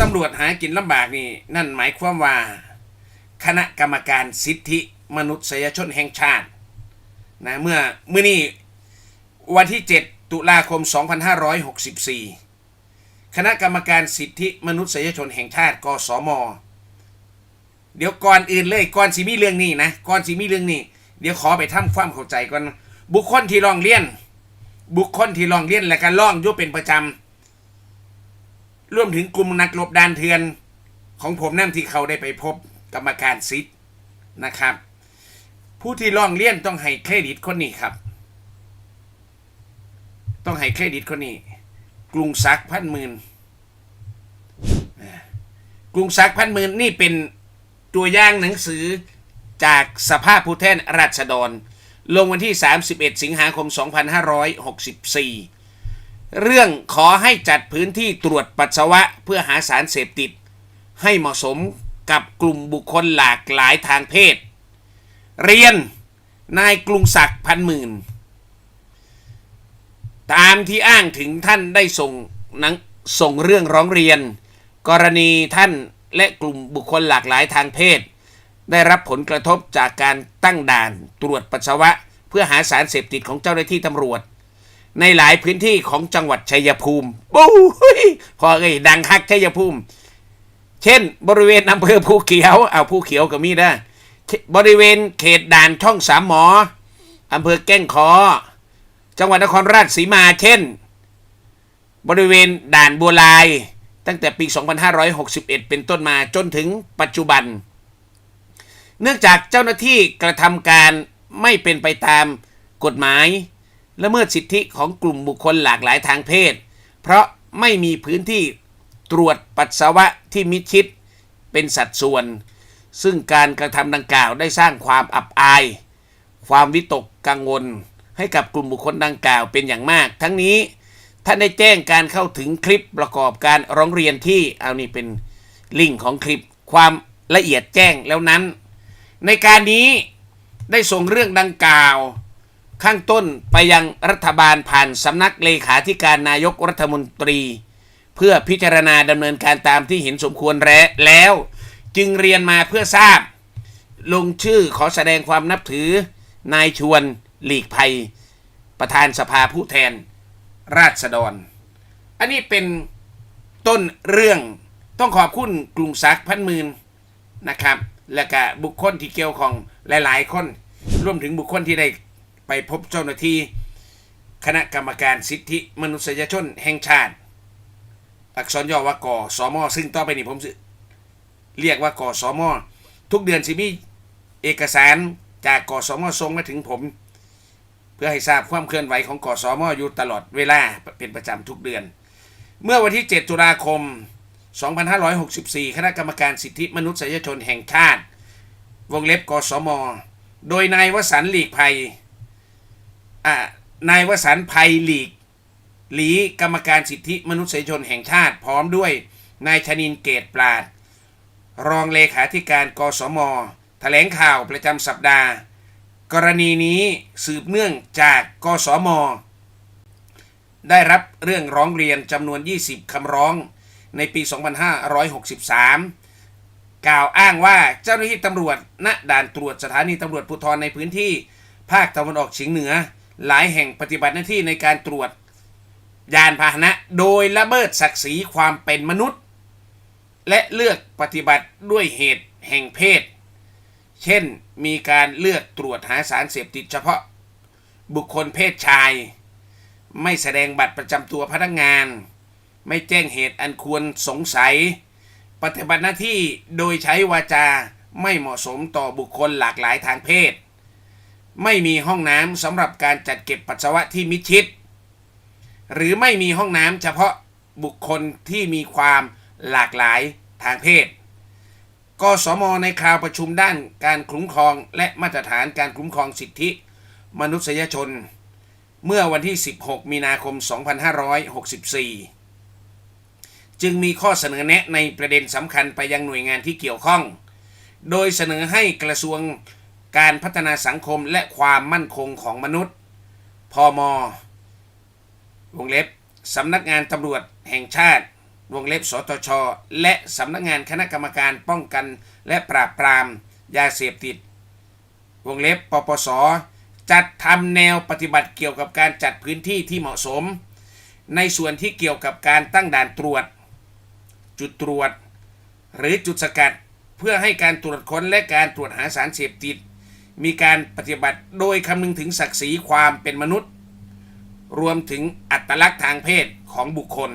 ตำรวจหากินลำบากนี่ นั่นหมายความว่า คณะกรรมการสิทธิมนุษยชนแห่งชาตินะเมื่อเมื่อนี้วันที่ 7 ตุลาคม 2564 คณะกรรมการสิทธิมนุษยชนแห่งชาติกสม เดี๋ยวก่อนอื่นเลยก่อนสิมีเรื่องนี้นะก่อนสิมีเรื่องนี้ เดี๋ยวขอไปทำความเข้าใจก่อนบุคคลที่ร้องเรียน บุคคลที่ร้องเรียนและก็ร้องยุเป็นประจำ รวมถึงกลุ่มนักลบดานเทือน ของผมนั่นที่เขาได้ไปพบกรรมการซิทนะครับ ผู้ที่ร้องเรียนต้องให้เครดิตคนนี้ครับ ต้องให้เครดิตคนนี้ กรุงศักดิ์พันหมื่นอ่ากรุงศักดิ์พันหมื่นนี่เป็นตัวอย่างหนังสือจากสภาพผู้แทนราษฎร ลงวันที่ 31 สิงหาคม 2564 เรื่องขอให้จัดพื้นที่ตรวจปัสสาวะเพื่อหาสารเสพติด ให้เหมาะสมกับกลุ่มบุคคลหลากหลายทางเพศ เรียนนายกรุงศักดิ์พันหมื่น ตามที่อ้างถึงท่านได้ส่งนังส่งเรื่องร้องเรียน กรณีท่านและกลุ่มบุคคลหลากหลายทางเพศ ได้รับผลกระทบจากการตั้งด่านตรวจปัสสาวะ เพื่อหาสารเสพติดของเจ้าหน้าที่ตำรวจ ในหลายพื้นที่ของจังหวัดชัยภูมิบู๊ยพอเอ้ยดังคักชัยภูมิ เช่น บริเวณอำเภอภูเขียวเอาภูเขียวก็มีได้บริเวณเขตด่านช่องสามหมออำเภอแก้งคอจังหวัดนครราชสีมาเช่น บริเวณด่านบัวลาย ตั้งแต่ปี 2561 เป็นต้นมาจนถึงปัจจุบัน เนื่องจากเจ้าหน้าที่กระทำการไม่เป็นไปตามกฎหมาย ละเมิดสิทธิของกลุ่มบุคคลหลากหลายทางเพศ เพราะไม่มีพื้นที่ตรวจปัสสาวะที่มิดชิดเป็นสัดส่วน ซึ่งการกระทำดังกล่าวได้สร้างความอับอาย ความวิตกกังวล ให้กับกลุ่มบุคคลดังกล่าวเป็นอย่างมาก ทั้งนี้ท่านได้แจ้งการเข้าถึงคลิปประกอบการร้องเรียนที่เอานี่เป็นลิงก์ของคลิปความละเอียดแจ้งแล้วนั้น ในการนี้ได้ส่งเรื่องดังกล่าว ข้างต้นไปยังรัฐบาลผ่านสำนักเลขาธิการนายกรัฐมนตรี เพื่อพิจารณาดำเนินการตามที่เห็นสมควรแล้ว จึงเรียนมาเพื่อทราบ ลงชื่อขอแสดงความนับถือนายชวนหลีกภัย ประธานสภาผู้แทน ราษฎร อันนี้เป็นต้นเรื่องต้องขอบคุณกรุงศักดิ์พันหมื่นนะครับ และก็บุคคลที่เกี่ยวของหลาย ๆ คน รวมถึงบุคคลที่ได้ ไปพบเจ้าหน้าที่ คณะกรรมการสิทธิมนุษยชนแห่งชาติ อักษรย่อว่ากสมซึ่งต่อไปนี้ผมเรียกว่ากสมทุกเดือนสิมีเอกสารจากกสมส่งมาถึงผม เพื่อให้ทราบความเคลื่อนไหวของกสมอยู่ตลอดเวลาเป็นประจำทุกเดือน เมื่อวันที่ 7 ตุลาคม 2564 คณะกรรมการสิทธิมนุษยชนแห่งชาติ วงเล็บกสม โดยนายวสันต์หลีกภัย นายวสันต์ภัยหลีกหลีกรรมการสิทธิมนุษยชนแห่งชาติ พร้อมด้วยนายชนินเกตปราด รองเลขาธิการกสมแถลงข่าวประจำสัปดาห์ กรณีนี้สืบเนื่องจากกสม ได้รับเรื่องร้องเรียนจำนวน 20 คำร้องในปี 2563 กล่าวอ้างว่าเจ้าหน้าที่ตำรวจณด่านตรวจสถานีตำรวจภูธรในพื้นที่ภาคตะวันออกเฉียงเหนือ หลายแห่งปฏิบัติหน้าที่ในการตรวจยานพาหนะ โดยละเมิดศักดิ์ศรีความเป็นมนุษย์ และเลือกปฏิบัติด้วยเหตุแห่งเพศ เช่นมีการเลือกตรวจหาสารเสพติดเฉพาะ บุคคลเพศชาย ไม่แสดงบัตรประจำตัวพนักงาน ไม่แจ้งเหตุอันควรสงสัย ปฏิบัติหน้าที่โดยใช้วาจาไม่เหมาะสมต่อบุคคลหลากหลายทางเพศ ไม่มีห้องน้ำสำหรับการจัดเก็บปัสสาวะที่มิดชิด หรือไม่มีห้องน้ำเฉพาะบุคคลที่มีความหลากหลายทางเพศ กสมในคราวประชุมด้านการคุ้มครองและมาตรฐานการคุ้มครองสิทธิ มนุษยชน เมื่อวันที่ 16 มีนาคม 2564 จึงมีข้อเสนอแนะในประเด็นสำคัญไปยังหน่วยงานที่เกี่ยวข้อง โดยเสนอให้กระทรวง การพัฒนาสังคมและความมั่นคงของมนุษย์ พม วงเล็บสำนักงานตำรวจแห่งชาติ วงเล็บ สตช และสำนักงานคณะกรรมการป้องกันและปราบปราม ยาเสพติด วงเล็บ ปปส จัดทำแนวปฏิบัติเกี่ยวกับการจัดพื้นที่ที่เหมาะสม ในส่วนที่เกี่ยวกับการตั้งด่านตรวจ จุดตรวจ หรือจุดสกัด เพื่อให้การตรวจค้นและการตรวจหาสารเสพติด มีการปฏิบัติโดยคำนึงถึงศักดิ์ศรีความเป็นมนุษย์ รวมถึงอัตลักษณ์ทางเพศของบุคคล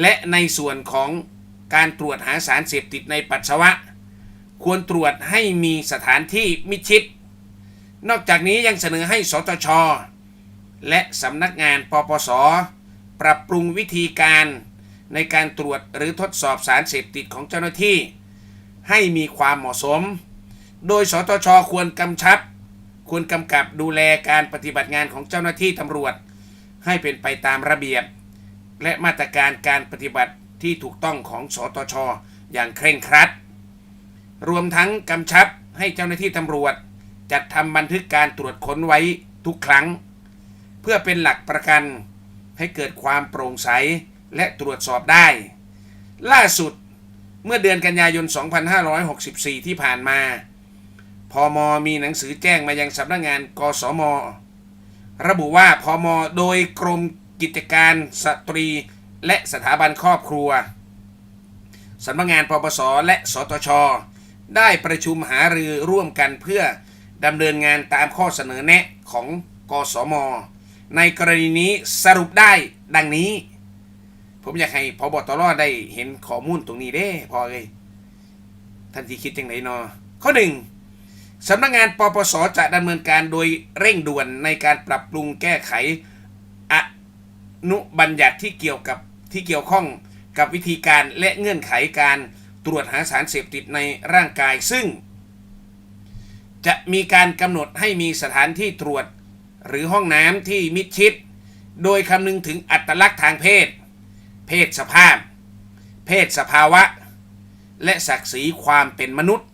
และในส่วนของการตรวจหาสารเสพติดในปัสสาวะ ควรตรวจให้มีสถานที่มิชิด นอกจากนี้ยังเสนอให้สตช และสำนักงานปปส ปรับปรุงวิธีการในการตรวจหรือทดสอบสารเสพติดของเจ้าหน้าที่ ให้มีความเหมาะสม โดยสตชควรกำชับ ควรกำกับดูแลการปฏิบัติงานของเจ้าหน้าที่ตำรวจ ให้เป็นไปตามระเบียบ และมาตรการการปฏิบัติที่ถูกต้องของสตช อย่างเคร่งครัด รวมทั้งกำชับให้เจ้าหน้าที่ตำรวจ จัดทำบันทึกการตรวจค้นไว้ทุกครั้ง เพื่อเป็นหลักประกันให้เกิดความโปร่งใสและตรวจสอบได้ ล่าสุดเมื่อเดือนกันยายน 2564 ที่ผ่านมา พมมีหนังสือแจ้งมายังสำนักงานกสม ระบุว่าพมโดยกรมกิจการสตรี และสถาบันครอบครัวสำนักงานปปสและสตช ได้ประชุมหารือร่วมกันเพื่อดำเนินงานตามข้อเสนอแนะของกสม ในกรณีนี้สรุปได้ดังนี้ ผมอยากให้พบตรได้เห็นข้อมูลตรงนี้เด้พอเลยท่านที่คิดจังไหนเนาะข้อหนึ่ง สำนักงานปปสจะดำเนินการโดยเร่งด่วนในการปรับปรุงแก้ไขอนุบัญญัติที่เกี่ยวกับที่เกี่ยวข้องกับวิธีการและเงื่อนไขการตรวจหาสารเสพติดในร่างกาย ซึ่ง จะมีการกำหนดให้มีสถานที่ตรวจ หรือห้องน้ำที่มิดชิด โดยคำนึงถึงอัตลักษณ์ทางเพศ เพศสภาพ เพศสภาวะ และศักดิ์ศรีความเป็นมนุษย์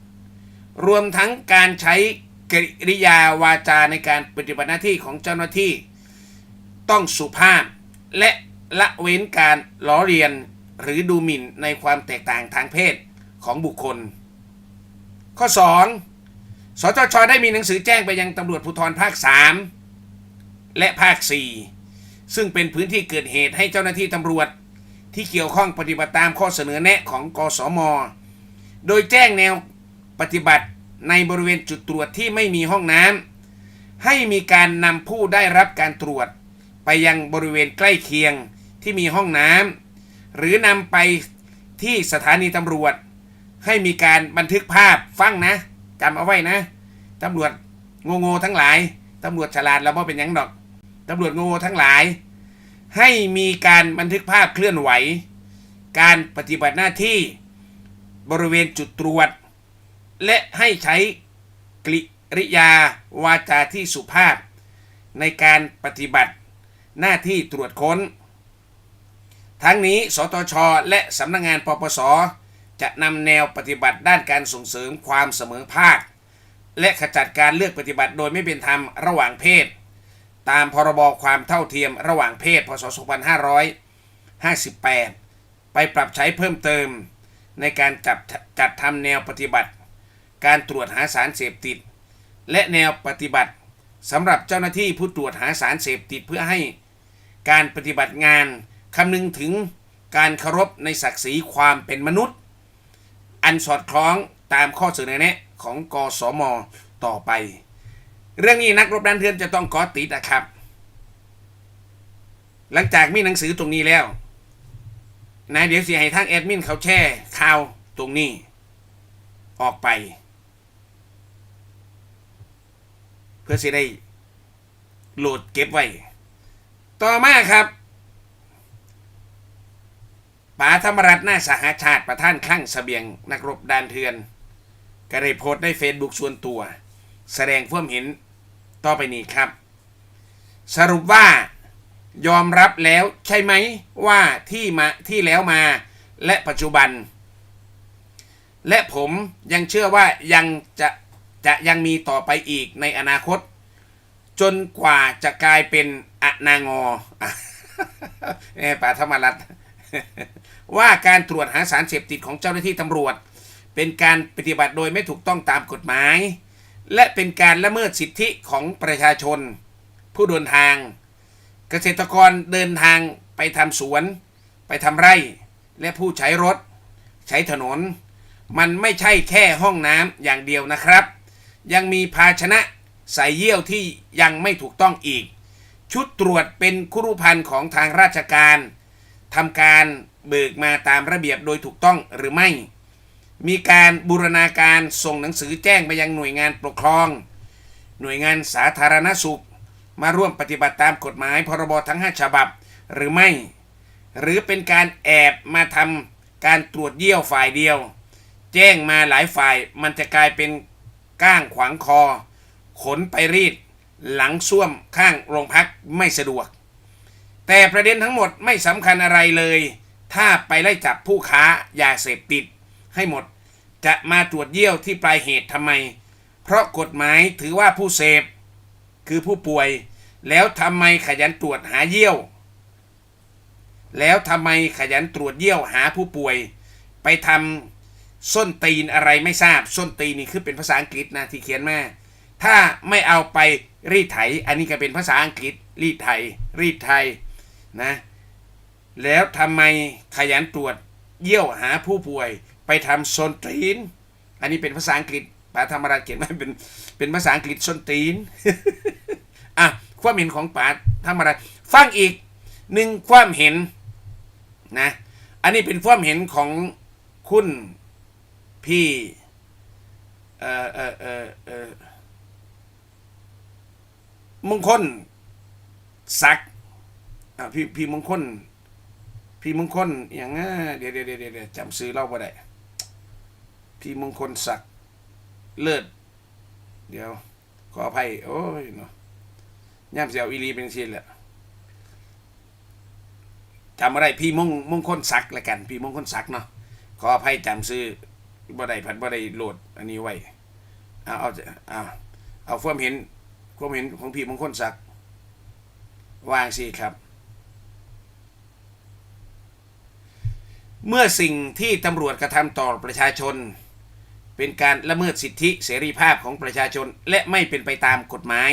รวมทั้งการใช้กริยาวาจาในการปฏิบัติหน้าที่ของเจ้าหน้าที่ ต้องสุภาพ และละเว้นการล้อเลียนหรือดูหมิ่นในความแตกต่างทางเพศของบุคคล ข้อ 2. สตชได้มีหนังสือแจ้งไปยังตำรวจภูธรภาค 3 และภาค 4 ซึ่งเป็นพื้นที่เกิดเหตุให้เจ้าหน้าที่ตำรวจที่เกี่ยวข้องปฏิบัติตามข้อเสนอแนะของกสม โดยแจ้งแนว ปฏิบัติในบริเวณจุดตรวจที่ไม่มีห้องน้ำให้มีการนำผู้ได้รับการตรวจ ไปยังบริเวณใกล้เคียงที่มีห้องน้ำหรือนำไปที่สถานีตำรวจ ให้มีการบันทึกภาพฟังนะจำเอาไว้นะตำรวจโง่ๆทั้งหลายตำรวจฉลาดแล้วว่เป็นยังดอกตำรวจโง่ๆทั้งหลาย ให้มีการบันทึกภาพเคลื่อนไหว การปฏิบัติหน้าที่บริเวณจุดตรวจ และให้ใช้กริยาวาจาที่สุภาพ ในการปฏิบัติหน้าที่ตรวจค้น ทั้งนี้สตช และสำนักงงานปปส จะนำแนวปฏิบัติด้านการส่งเสริมความเสมอภาค และขจัดการเลือกปฏิบัติโดยไม่เป็นธรรมระหว่างเพศ ตามพรบความเท่าเทียมระหว่างเพศ พศ 2558 ไปปรับใช้เพิ่มเติมในการจับจัดทำแนวปฏิบัติ การตรวจหาสารเสพติด และแนวปฏิบัติสำหรับเจ้าหน้าที่ผู้ตรวจหาสารเสพติดเพื่อให้การปฏิบัติงานคำนึงถึงการเคารพในศักดิ์ศรีความเป็นมนุษย์ อันสอดคล้องตามข้อเสนอแนะของกสมต่อไป เรื่องนี้นักรบดันเทือนจะต้องกอติดนะครับ หลังจากมีหนังสือตรงนี้แล้วนะเดี๋ยวสิให้ทางแอดมินเขาแช่ข่าวตรงนี้ ออกไป เพื่อสิได้โหลดเก็บไว้ ต่อมาครับป๋าธรรมรัตน์หน้าสหชาติประท่านคลั่งเสบียงนักรบดานเทือน ก็ได้โพสต์ในเฟซบุ๊กส่วนตัว แสดงความเห็นต่อไปนี้ครับ สรุปว่ายอมรับแล้วใช่ไหมว่าที่มาที่แล้วมาและปัจจุบัน และผมยังเชื่อว่ายังจะ จะยังมีต่อไปอีกในอนาคต จนกว่าจะกลายเป็นอนางอแหมป่าธรรมรัตน์ว่าการตรวจหาสารเสพติดของเจ้าหน้าที่ตำรวจ เป็นการปฏิบัติโดยไม่ถูกต้องตามกฎหมาย และเป็นการละเมิดสิทธิของประชาชน ผู้เดินทาง เกษตรกรเดินทางไปทำสวน ไปทำไร่ และผู้ใช้รถ ใช้ถนน มันไม่ใช่แค่ห้องน้ำอย่างเดียวนะครับ ยังมีภาชนะใส่เยี่ยวที่ยังไม่ถูกต้องอีก ชุดตรวจเป็นคุรุพันธ์ของทางราชการทำการเบิกมาตามระเบียบโดยถูกต้องหรือไม่ มีการบูรณาการส่งหนังสือแจ้งไปยังหน่วยงานปกครอง หน่วยงานสาธารณสุข มาร่วมปฏิบัติตามกฎหมายพรบทั้ง 5 ฉบับหรือไม่ หรือเป็นการแอบมาทำการตรวจเยี่ยวฝ่ายเดียว แจ้งมาหลายฝ่ายมันจะกลายเป็น ก้างขวางคอ ขนไปรีด หลังส้วมข้างโรงพักไม่สะดวก แต่ประเด็นทั้งหมดไม่สำคัญอะไรเลย ถ้าไปไล่จับผู้ค้ายาเสพติด ให้หมดจะมาตรวจเยี่ยวที่ปลายเหตุทำไม เพราะกฎหมายถือว่าผู้เสพ คือผู้ป่วย แล้วทำไมขยันตรวจหาเยี่ยว แล้วทำไมขยันตรวจเยี่ยวหาผู้ป่วย ไปทำ ส้นตีนอะไรไม่ทราบ ส้นตีนนี่คือเป็นภาษาอังกฤษนะที่เขียนมาถ้าไม่เอาไปรีดไถ อันนี้ก็เป็นภาษาอังกฤษรีดไถ รีดไทยนะแล้วทำไมขยันตรวจเยี่ยวหาผู้ป่วยไปทำส้นตีน อันนี้เป็นภาษาอังกฤษป๋าธรรมราชเขียนมาเป็นเป็นภาษาอังกฤษส้นตีนอะความเห็นของป๋าธรรมราชฟังอีกหนึ่งความเห็นนะอันนี้เป็นความเห็นของคุณ พี่เอ่อเอ่อเอ่อเอ่อมงคลศักอะพี่พี่มงคลพี่มงคลอย่างง่าเดี๋ยวเดี๋ยวเดี๋ยวเดี๋ยวจำซื้อเล่าบ่ได้พี่มงคลศักดิ์เลิศเดี๋ยว ขออภัยโอ้ยเนาะย่ำเสียวอีรีเป็นสิแหละจำอะไรพี่มงมงคลศักดิ์ละกัน พี่มงคลศักดิ์เนาะขออภัยจำซื้อ บ่ได้พันบ่ได้โหลดอันนี้ไว้เอาเอาเอาเอาความเห็นความเห็นของพี่มงคลศักดิ์วางสิครับ เมื่อสิ่งที่ตำรวจกระทำต่อประชาชน เป็นการละเมิดสิทธิเสรีภาพของประชาชนและไม่เป็นไปตามกฎหมาย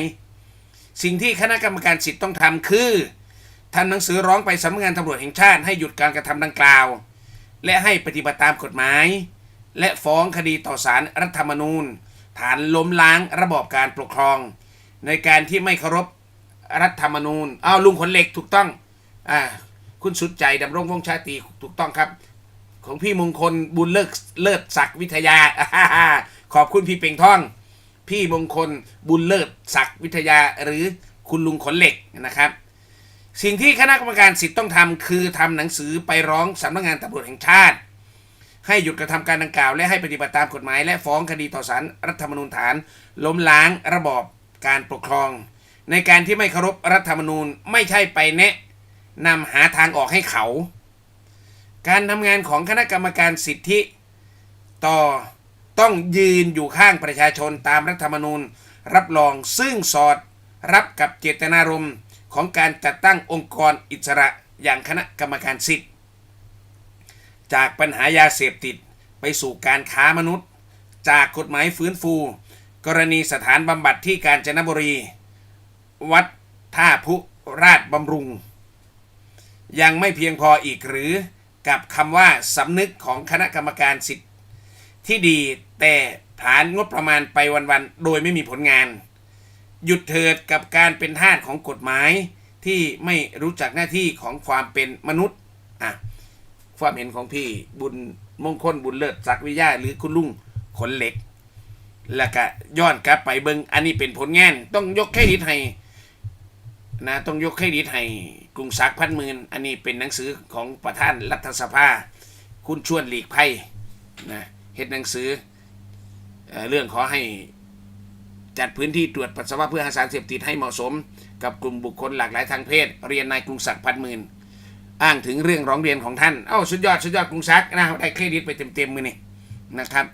สิ่งที่คณะกรรมการสิทธิ์ต้องทำคือทำหนังสือร้องไปสำนักงานตำรวจแห่งชาติให้หยุดการกระทำดังกล่าว และให้ปฏิบัติตามกฎหมาย และฟ้องคดีต่อศาลรรัฐธรรมนูญ ฐานล้มล้างระบอบการปกครอง ในการที่ไม่เคารพรัฐธรรมนูญอ้าวลุงขนเหล็กถูกต้องอ่าคุณสุดใจดำรงวงชาตรีถูกต้องครับ ของพี่มงคลบุญเลิศเลิศศักดิ์วิทยา ขอบคุณพี่เป่งท่อง พี่มงคลบุญเลิศศักดิ์วิทยาหรือคุณลุงขนเหล็กนะครับ สิ่งที่คณะกรรมการสิทธิ์ต้องทำคือทำหนังสือไปร้องสำนักงานตำรวจแห่งชาติ ให้หยุดกระทำการดังกล่าว และให้ปฏิบัติตามกฎหมาย และฟ้องคดีต่อศาลรัฐธรรมนูญฐาน ล้มล้างระบอบการปกครอง ในการที่ไม่เคารพรัฐธรรมนูญไม่ใช่ไปแนะนำหาทางออกให้เขา การทำงานของคณะกรรมการสิทธิ ต่อต้องยืนอยู่ข้างประชาชนตามรัฐธรรมนูญ รับรองซึ่งสอดรับกับเจตนารมณ์ของการจัดตั้งองค์กรอิสระอย่างคณะกรรมการสิทธิ จากปัญหายาเสพติดไปสู่การค้ามนุษย์ จากกฎหมายฟื้นฟู กรณีสถานบำบัดที่กาญจนบุรี วัดท่าพุราชบำรุง ยังไม่เพียงพออีกหรือกับคำว่าสำนึกของคณะกรรมการสิทธิ์ที่ดีแต่ฐานงบประมาณไปวันๆ โดยไม่มีผลงาน หยุดเถิดกับการเป็นทาสของกฎหมายที่ไม่รู้จักหน้าที่ของความเป็นมนุษย์อะ ความเห็นของพี่บุญมงคลบุญเลิศศักวิยาหรือคุณลุงขนเหล็ก แล้วก็ย้อนกลับไปเบิงอันนี้เป็นผลงาน ต้องยกเครดิตให้นะต้องยกเครดิตให้กรุงศักดิ์พันหมื่นอันนี้เป็นหนังสือของประธานรัฐสภา คุณชวนหลีกภัยนะเฮ็ดหนังสือเอ่อเรื่องขอให้จัดพื้นที่ตรวจปัสสาวะเพื่อหาสารเสพติดให้เหมาะสม กับกลุ่มบุคคลหลากหลายทางเพศ เรียนนายกรุงศักดิ์พันหมื่น อ้างถึงเรื่องร้องเรียนของท่าน เอ้าสุดยอดสุดยอดกรุงซักนะได้เครดิตไปเต็มๆมือนี่นะครับ